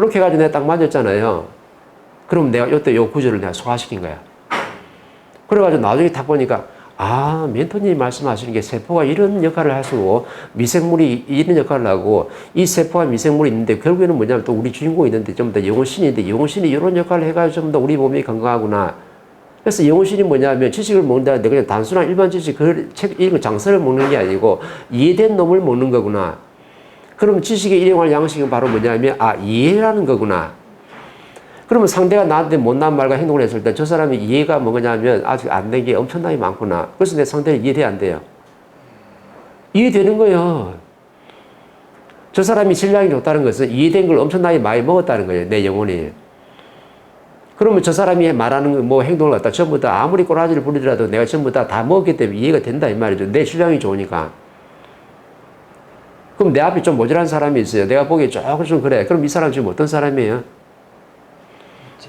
그렇게 해가지고 내가 딱 맞았잖아요. 그럼 내가 이때 요 구조를 내가 소화시킨 거야. 그래가지고 나중에 딱 보니까 아 멘토님이 말씀하시는 게 세포가 이런 역할을 하시고 미생물이 이런 역할을 하고 이 세포와 미생물이 있는데 결국에는 뭐냐면 또 우리 주인공이 있는데 좀 더 영혼신인데 영혼신이 이런 역할을 해가지고 좀 더 우리 몸이 건강하구나. 그래서 영혼신이 뭐냐면 지식을 먹는다는데 그냥 단순한 일반 지식 그책 읽은 장서를 먹는 게 아니고 이해된 놈을 먹는 거구나. 그럼 지식의 일용할 양식은 바로 뭐냐면 아 이해라는 거구나. 그러면 상대가 나한테 못난 말과 행동을 했을 때 저 사람이 이해가 뭐냐면 아직 안 된 게 엄청나게 많구나. 그래서 내 상대를 이해돼 안 돼요. 이해되는 거예요. 저 사람이 질량이 좋다는 것은 이해된 걸 엄청나게 많이 먹었다는 거예요. 내 영혼이. 그러면 저 사람이 말하는 뭐 행동을 갖다 전부 다 아무리 꼬라지를 부리더라도 내가 전부 다 다 먹었기 때문에 이해가 된다 이 말이죠. 내 질량이 좋으니까. 그럼 내 앞에 좀 모자란 사람이 있어요. 내가 보기에 조금 좀 그래. 그럼 이 사람 지금 어떤 사람이에요?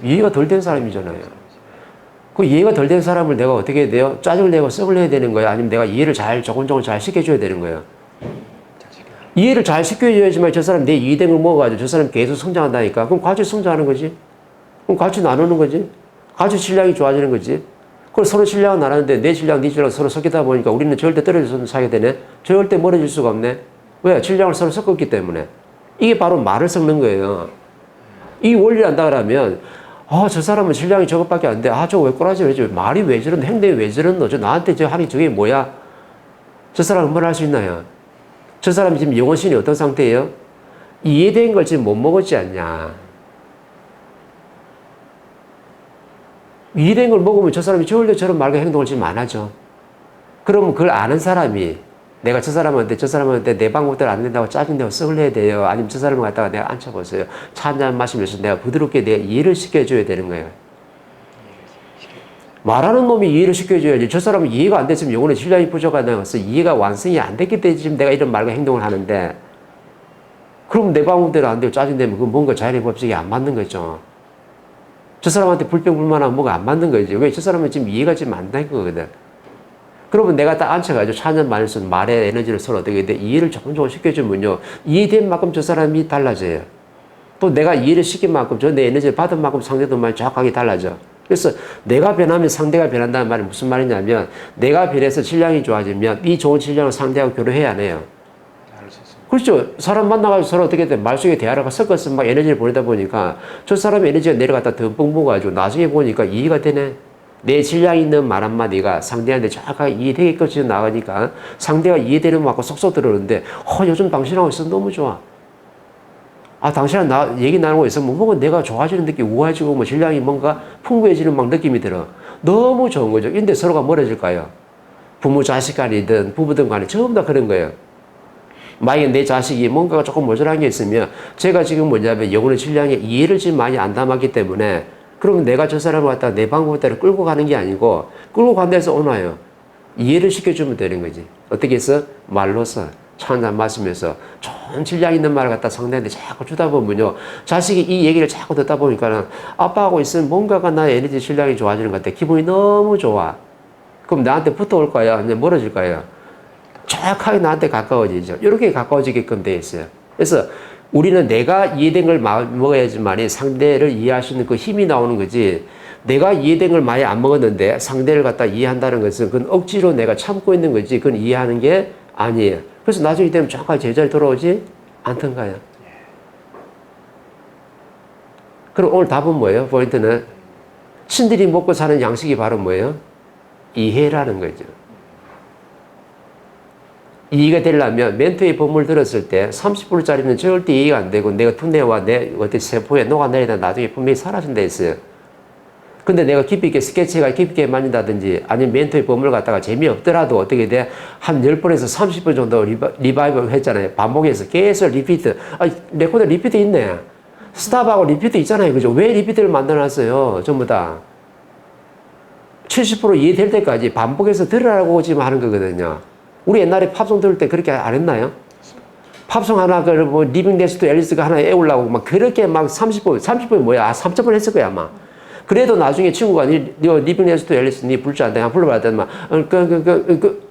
이해가 덜 된 사람이잖아요. 그 이해가 덜 된 사람을 내가 어떻게 해야 돼요? 짜증을 내고 썩을 내야 되는 거예요? 아니면 내가 이해를 잘 조금 조금 잘 시켜줘야 되는 거예요? 이해를 잘 시켜줘야지만 저 사람 내걸 먹어가지고 저 사람 계속 성장한다니까. 그럼 같이 성장하는 거지. 그럼 같이 나누는 거지. 같이 질량이 좋아지는 거지. 그걸 서로 질량은 나누는데 내 질량, 네 질량 서로 섞이다 보니까 우리는 절대 떨어져서 살게 되네. 절대 멀어질 수가 없네. 왜? 질량을 서로 섞었기 때문에. 이게 바로 말을 섞는 거예요. 이 원리를 안다 그러면 아, 저 사람은 질량이 저것밖에 안 돼. 아, 저거 왜 꼬라지 왜 저래? 말이 왜 저런데? 행동이 왜 저런노? 저 나한테 저 하는 저게 뭐야? 저 사람은 뭘 할 수 있나요? 저 사람이 지금 영혼신이 어떤 상태예요? 이해된 걸 지금 못 먹었지 않냐? 이해된 걸 먹으면 저 사람이 저런 말과 행동을 지금 안 하죠. 그러면 그걸 아는 사람이 내가 저 사람한테 저 사람한테 내 방법대로 안 된다고 짜증내고 썩을 내야 돼요. 아니면 저 사람을 갖다가 내가 앉혀보세요. 차 한잔 마시면서 내가 부드럽게 내가 이해를 시켜줘야 되는 거예요. 말하는 놈이 이해를 시켜줘야지. 저 사람은 이해가 안 됐으면 영혼의 질량이 부족하다는 것은 이해가 완성이 안 됐기 때문에 지금 내가 이런 말과 행동을 하는데 그럼 내 방법대로 안 되고 짜증내면 그 뭔가 자연의 법칙이 안 맞는 거죠. 저 사람한테 불평불만하면 뭐가 안 맞는 거지. 왜? 저 사람은 지금 이해가 지금 안된 거거든. 그러면 내가 딱 앉혀가지고 차년 말에서 말의 에너지를 서로 어떻게 돼? 이해를 조금 조금 시켜주면요. 이해된 만큼 저 사람이 달라져요. 또 내가 이해를 시킨 만큼 저 내 에너지를 받은 만큼 상대도 많이 정확하게 달라져. 그래서 내가 변하면 상대가 변한다는 말이 무슨 말이냐면 내가 변해서 질량이 좋아지면 이 좋은 질량을 상대하고 교류해야 안 해요. 그렇죠. 사람 만나가지고 서로 어떻게 돼? 말 속에 대화가 섞어서 막 에너지를 보내다 보니까 저 사람의 에너지가 내려갔다 듬뿍 먹어가지고 나중에 보니까 이해가 되네. 내 질량 있는 말 한마디가 상대한테 정확하게 이해되게끔 지금 나가니까 상대가 이해되는 거 맞고 쏙쏙 들어오는데 어, 요즘 당신하고 있어 너무 좋아. 아, 당신이랑 나 얘기 나누고 있으면 뭔가 내가 좋아지는 느낌, 우아해지고 뭐 질량이 뭔가 풍부해지는 막 느낌이 들어. 너무 좋은 거죠. 근데 서로가 멀어질까요? 부모 자식 간이든 부부든 간에 전부 다 그런 거예요. 만약에 내 자식이 뭔가가 조금 모자란 게 있으면 제가 지금 뭐냐면 영혼의 질량에 이해를 지금 많이 안 담았기 때문에 그러면 내가 저 사람을 갖다 내 방법대로 끌고 가는 게 아니고 끌고 간 데서 오나요? 이해를 시켜주면 되는 거지. 어떻게 해서? 말로서 차 한잔 마시면서 좋은 질량 있는 말을 갖다 상대한테 자꾸 주다 보면요. 자식이 이 얘기를 자꾸 듣다 보니까는 아빠하고 있으면 뭔가가 나의 에너지 질량이 좋아지는 것 같아. 기분이 너무 좋아. 그럼 나한테 붙어올 거야? 아니면 멀어질 거야? 정확하게 나한테 가까워지죠. 이렇게 가까워지게끔 돼 있어요. 그래서 우리는 내가 이해된 걸 먹어야지만 상대를 이해할 수 있는 그 힘이 나오는 거지. 내가 이해된 걸 많이 안 먹었는데 상대를 갖다 이해한다는 것은 그건 억지로 내가 참고 있는 거지. 그건 이해하는 게 아니에요. 그래서 나중에 되면 정확하게 제자리 돌아오지 않던가요. 그럼 오늘 답은 뭐예요? 포인트는 신들이 먹고 사는 양식이 바로 뭐예요? 이해라는 거죠. 이해가 되려면 멘토의 법문을 들었을 때 30불짜리는 절대 이해가 안 되고 내가 두뇌와 내 어떤 세포에 녹아내리다 나중에 분명히 사라진다 했어요. 근데 내가 깊이 있게 스케치가 깊이 있게 만진다든지 아니면 멘토의 법문을 갖다가 재미없더라도 어떻게 돼? 한 10번에서 30번 정도 리바, 리바 이벌 했잖아요. 반복해서 계속 리피트. 아, 레코드 리피트 있네. 스탑하고 리피트 있잖아요. 그죠? 왜 리피트를 만들어놨어요? 전부 다. 70% 이해될 때까지 반복해서 들으라고 지금 하는 거거든요. 우리 옛날에 팝송 들을 때 그렇게 안 했나요? 팝송 하나, 그, 뭐, 리빙 네스트 앨리스가 하나 애우려고 막 그렇게 막 30분, 30분이 뭐야? 아, 3점을 했을 거야, 아마. 그래도 나중에 친구가, 니, 니 리빙 네스트 앨리스, 니 불줄 안 돼. 한 불러봐야 되나? 어, 그, 그, 그, 그,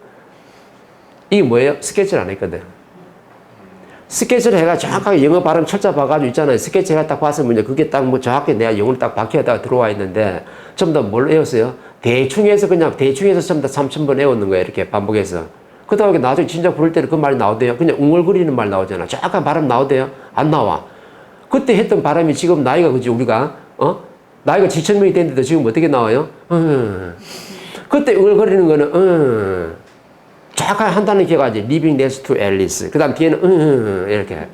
이게 뭐예요? 스케치를 안 했거든. 스케치를 해가 정확하게 영어 발음 철자 봐가지고 있잖아요. 스케치 해가 딱 봤으면 그게 딱 뭐 정확히 내가 영어를 딱 박혀다가 들어와 있는데 전부 다뭘 외웠어요? 대충 해서 그냥 대충 해서 전부 다 3,000번 외웠는 거예요. 이렇게 반복해서. 그 다음에 나중에 진짜 부를 때는 그 말이 나오대요. 그냥 웅얼거리는 말 나오잖아. 정확한 발음 나오대요. 안 나와. 그때 했던 발음이 지금 나이가 그지 우리가 어 나이가 7천 명이 됐는데도 지금 어떻게 나와요? 음. 그때 웅얼거리는 거는 음. 정확하게 한다는 기억하지. Living next to Alice. 그 다음 뒤에는 음, 이렇게.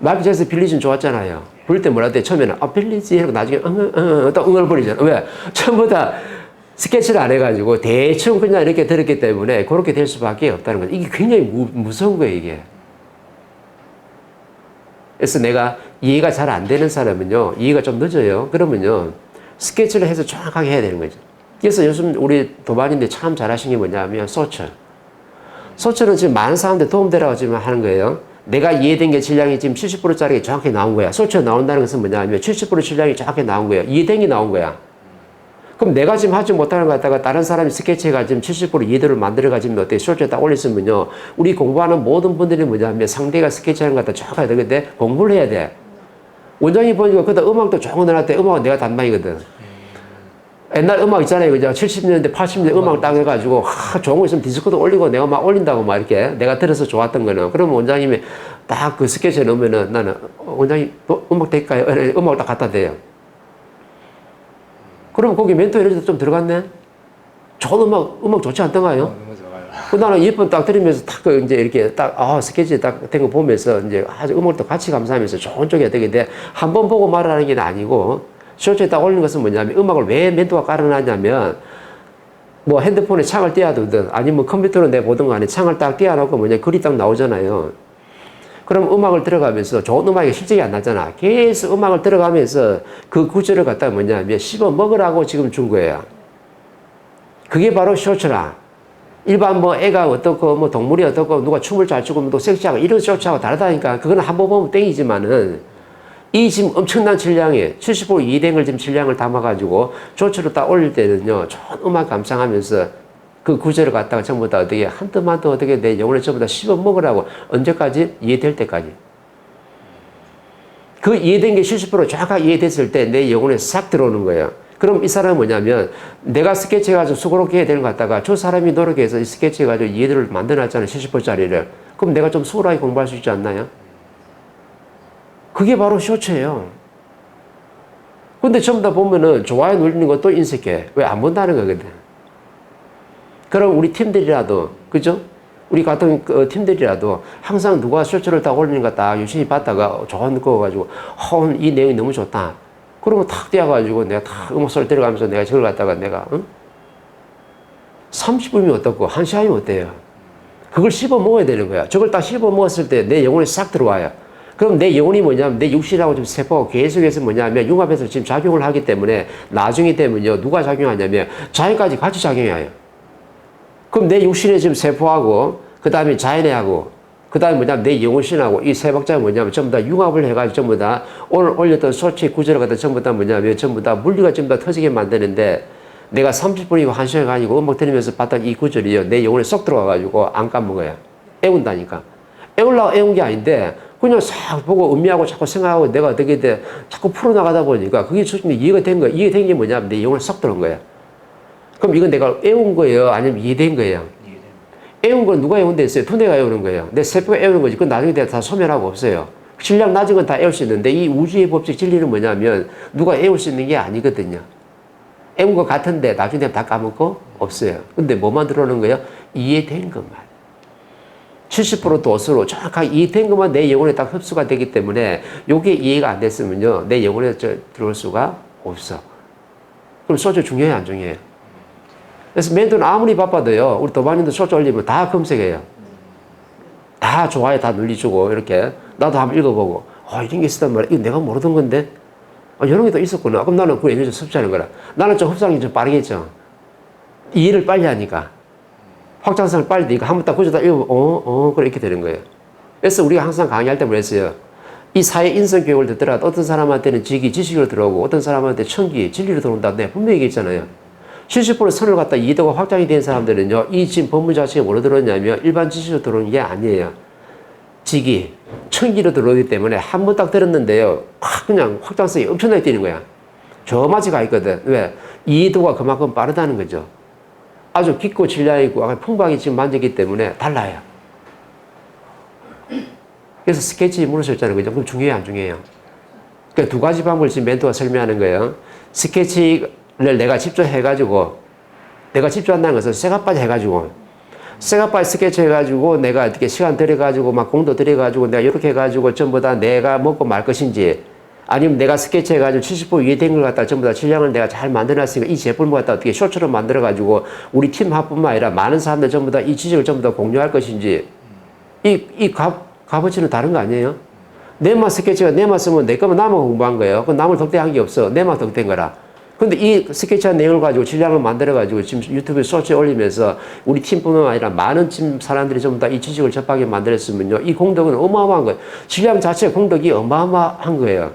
마이클 잭슨 빌리진 좋았잖아요. 부를 때 뭐라 돼? 처음에는 아 빌리지 하고 나중에 응, 응, 응, 또 응얼거리잖아. 왜? 전부 다 스케치를 안 해가지고 대충 그냥 이렇게 들었기 때문에 그렇게 될 수밖에 없다는 거죠. 이게 굉장히 무, 무서운 거예요, 이게. 그래서 내가 이해가 잘 안 되는 사람은요, 이해가 좀 늦어요. 그러면요, 스케치를 해서 정확하게 해야 되는 거죠. 그래서 요즘 우리 도반인데 참 잘하신 게 뭐냐면 소철. 소철은 지금 많은 사람들 도움되라고 지금 하는 거예요. 내가 이해된 게 질량이 지금 70%짜리 정확히 나온 거야. 소철 나온다는 것은 뭐냐면 70% 질량이 정확히 나온 거야. 이해된 게 나온 거야. 그럼 내가 지금 하지 못하는 거 갖다가 다른 사람이 스케치해가 지금 70% 이해도를 만들어가지고 어떻게 쇼츠에 딱 올렸으면요. 우리 공부하는 모든 분들이 뭐냐면 상대가 스케치하는 거 갖다 정확하게 되는데 공부를 해야 돼. 원장이 보니까 그다 음악도 좋은 거 내놨대. 음악은 내가 담당이거든. 옛날 음악 있잖아요. 그죠? 70년대, 80년대 음악 딱 해가지고, 하, 좋은 거 있으면 디스코도 올리고 내가 막 올린다고 막 이렇게 내가 들어서 좋았던 거는. 그러면 원장님이 딱 그 스케치에 넣으면은 나는, 어, 원장님, 뭐 음악 될까요? 음악 딱 갖다 대요. 그럼 거기 멘토 에너지도 좀 들어갔네? 좋은 음악, 음악 좋지 않던가요? 어, 너무 좋아요. 그 나는 예쁜 딱 들으면서 딱그 이제 이렇게 딱, 아, 스케치 딱 된 거 보면서 이제 아주 음악도 같이 감상하면서 좋은 쪽이 돼. 한번 보고 말하는 게 아니고, 쇼츠에 딱 올리는 것은 뭐냐면 음악을 왜 멘토가 깔아놨냐면, 뭐 핸드폰에 창을 띄워두든 아니면 컴퓨터로 내 보던 거 안에 창을 딱 띄워놓고 뭐냐 글이 딱 나오잖아요. 그럼 음악을 들어가면서 좋은 음악이 실적이 안 나잖아. 계속 음악을 들어가면서 그 구절을 갖다가 뭐냐면 씹어 먹으라고 지금 준 거예요. 그게 바로 쇼츠라. 일반 뭐 애가 어떻고 뭐 동물이 어떻고 누가 춤을 잘 추고 또 섹시하고 이런 쇼츠하고 다르다니까 그거는 한번 보면 땡이지만은 이 지금 엄청난 질량에 70% 이댕을 지금 질량을 담아가지고 조치로 딱 올릴 때는요 좋은 음악 감상하면서 그 구절을 갖다가 전부 다 어떻게 한 뜸 한뜸 어떻게 내 영혼을 전부 다 씹어 먹으라고 언제까지 이해될 때까지 그 이해된 게 70% 정확하게 이해됐을 때 내 영혼에 싹 들어오는 거예요. 그럼 이 사람은 뭐냐면 내가 스케치 해가지고 수고롭게 해야 되는 것 같다가 저 사람이 노력해서 이 스케치 해가지고 이해를 만들어놨잖아요. 70%짜리를. 그럼 내가 좀 수월하게 공부할 수 있지 않나요? 그게 바로 쇼츠예요. 근데 전부 다 보면은 좋아요 눌리는 것도 인색해. 왜 안 본다는 거거든. 그럼 우리 팀들이라도, 그죠? 우리 같은 그 팀들이라도 항상 누가 쇼츠를 딱 올리는 거딱 유심히 봤다가 좋은 거 가지고, 허, 이 내용이 너무 좋다. 그러면 탁 뛰어가지고 내가 탁 음악 소리 들어가면서 내가 저걸 갖다가 내가, 응? 30분이면 어떻고, 1시간이면 어때요? 그걸 씹어 먹어야 되는 거야. 저걸 딱 씹어 먹었을 때 내 영혼이 싹 들어와요. 그럼 내 영혼이 뭐냐면 내 육신하고 지금 세포가 계속해서 뭐냐면 융합해서 지금 작용을 하기 때문에 나중에 되면요. 누가 작용하냐면 자연까지 같이 작용해요. 그럼 내 육신의 지금 세포하고 그 다음에 자연애하고 그 다음에 뭐냐면 내 영혼신하고 이 세 박자가 뭐냐면 전부 다 융합을 해가지고 전부 다 오늘 올렸던 소치 구절을 갖다 전부 다 뭐냐면 전부 다 물리가 전부 다 터지게 만드는데 내가 30분이고 1시간 아니고 음악 들으면서 봤던 이 구절이요. 내 영혼에 쏙 들어가가지고 안 까먹어요. 애운다니까. 애우려고 애운 게 아닌데 그냥 싹 보고 음미하고 자꾸 생각하고 내가 어떻게 돼 자꾸 풀어나가다 보니까 그게 솔직히 이해가 된 거야. 이해된 게 뭐냐면 내 영혼에 쏙 들어온 거야. 그럼 이건 내가 애운 거예요? 아니면 이해된 거예요? 애운 건 누가 애운데 있어요? 두뇌가 애우는 거예요. 내 세포가 애우는 거지. 그건 나중에 내가 다 소멸하고 없어요. 질량 낮은 건 다 애울 수 있는데 이 우주의 법칙 진리는 뭐냐면 누가 애울 수 있는 게 아니거든요. 애운 것 같은데 나중에 되면 다 까먹고 없어요. 근데 뭐만 들어오는 거예요? 이해된 것만. 70% 도수로 정확하게 이해된 것만 내 영혼에 딱 흡수가 되기 때문에 요게 이해가 안 됐으면요. 내 영혼에 저 들어올 수가 없어. 그럼 소주 중요해요? 안 중요해요? 그래서 멘토는 아무리 바빠도요. 우리 도반님도 소주 올리면 다 검색해요. 다 좋아요 다 눌리주고 이렇게 나도 한번 읽어보고 아 이런 게 있었단 말이야. 이거 내가 모르던 건데 아, 이런 게 또 있었구나. 그럼 나는 그 에너지 섭취하는 거라. 나는 좀 흡수하는 게 좀 빠르겠죠. 이해를 빨리 하니까. 확장성을 빨리 되니까 한번 딱 구조다 읽으면 어, 어, 그래 이렇게 되는 거예요. 그래서 우리가 항상 강의할 때 그랬어요. 이 사회 인성 교육을 듣더라도 어떤 사람한테는 지기, 지식으로 들어오고 어떤 사람한테 천기, 진리로 들어온다. 내가 분명히 얘기했잖아요. 70% 선을 갖다 이해도가 확장이 된 사람들은요, 이 지금 법문 자체가 뭐로 들어오냐면 일반 지식으로 들어오는 게 아니에요. 직이, 천기로 들어오기 때문에 한 번 딱 들었는데요, 확 그냥 확장성이 엄청나게 뛰는 거야. 저마치 가 있거든. 왜? 이해도가 그만큼 빠르다는 거죠. 아주 깊고 질량 있고 아까 풍부하게 지금 만졌기 때문에 달라요. 그래서 스케치 물으셨잖아요. 그죠? 그럼 중요해요, 안 중요해요? 그러니까 두 가지 방법을 지금 멘토가 설명하는 거예요. 스케치 를 내가 직접 해가지고, 내가 직접 한다는 것은 쇠가빠지 해가지고, 쇠가빠지 스케치 해가지고, 내가 어떻게 시간 들여가지고, 막 공도 들여가지고, 내가 이렇게 해가지고, 전부 다 내가 먹고 말 것인지, 아니면 내가 스케치 해가지고 70% 이해된 걸 갖다 전부 다 질량을 내가 잘 만들어놨으니까 이 제품을 갖다 어떻게 쇼처럼 만들어가지고, 우리 팀 합뿐만 아니라 많은 사람들 전부 다 이 지식을 전부 다 공유할 것인지, 이, 이 값, 값어치는 다른 거 아니에요? 내만 스케치가 내만 쓰면 내 거면 나만 공부한 거예요. 그 남을 덕대한 게 없어. 내만 덕대한 거라. 근데 이 스케치한 내용을 가지고 질량을 만들어가지고 지금 유튜브에 소치에 올리면서 우리 팀뿐만 아니라 많은 팀 사람들이 전부 다 이 지식을 접하게 만들었으면요. 이 공덕은 어마어마한 거예요. 질량 자체 공덕이 어마어마한 거예요.